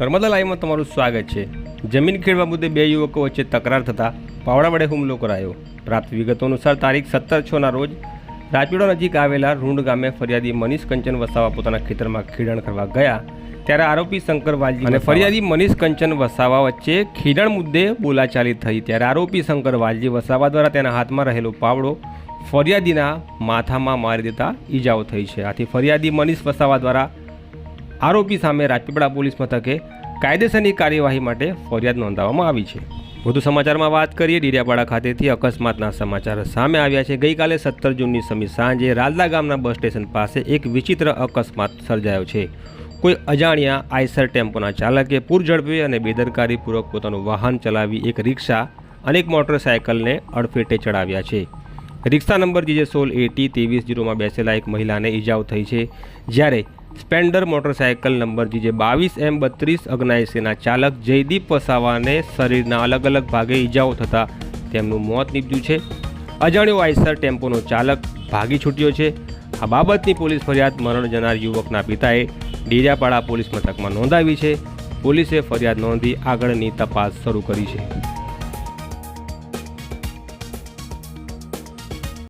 નર્મદા લાઈવમાં તમારું સ્વાગત છે. જમીન ખેડવા મુદ્દે બે યુવકો વચ્ચે તકરાર થતાં પાવડા વડે હુમલો કરાયો. પ્રાપ્ત વિગતો અનુસાર તારીખ સત્તર છના રોજ રાજપીડા નજીક આવેલા રૂંડ ગામે ફરિયાદી મનીષ કંચન વસાવા પોતાના ખેતરમાં ખીડણ કરવા ગયા ત્યારે આરોપી શંકર વાલજી અને ફરિયાદી મનીષ કંચન વસાવા વચ્ચે ખીડણ મુદ્દે બોલાચાલી થઈ ત્યારે આરોપી શંકર વાલજી વસાવા દ્વારા તેના હાથમાં રહેલો પાવડો ફરિયાદીના માથામાં મારી દેતા ઈજાઓ થઈ છે. આથી ફરિયાદી મનીષ વસાવા દ્વારા આરોપી સામે રાજપીપળા પોલીસ મથકે કાયદેસરની કાર્યવાહી માટે ફરિયાદ નોંધાવવામાં આવી છે. વધુ સમાચારમાં વાત કરીએ ડીડિયાપાડા ખાતેથી અકસ્માતના સમાચાર સામે આવ્યા છે. ગઈકાલે સત્તર જૂનની સમી સાંજે રાલદા ગામના બસ સ્ટેશન પાસે એક વિચિત્ર અકસ્માત સર્જાયો છે. કોઈ અજાણ્યા આઈસર ટેમ્પોના ચાલકે પૂર ઝડપે અને બેદરકારીપૂર્વક પોતાનું વાહન ચલાવી એક રિક્ષા અને એક મોટરસાયકલને અડફેટે ચડાવ્યા છે. રિક્ષા નંબર જીજે સોલ એટી ત્રેવીસ જીરોમાં બેસેલા એક મહિલાને ઈજાઓ થઈ છે. જ્યારે સ્પેન્ડર મોટરસાયકલ નંબર જીજે બાવીસ એમ બત્રીસ અગ્નાએસીના ચાલક જયદીપ વસાવાને શરીરના અલગ અલગ ભાગે ઈજાઓ થતાં તેમનું મોત નીપજ્યું છે. અજાણ્યો આઈસર ટેમ્પોનો ચાલક ભાગી છૂટ્યો છે. આ બાબતની પોલીસ ફરિયાદ મરણ જનાર યુવકના પિતાએ ડેરિયાપાડા પોલીસ મથકમાં નોંધાવી છે. પોલીસે ફરિયાદ નોંધી આગળની તપાસ શરૂ કરી છે.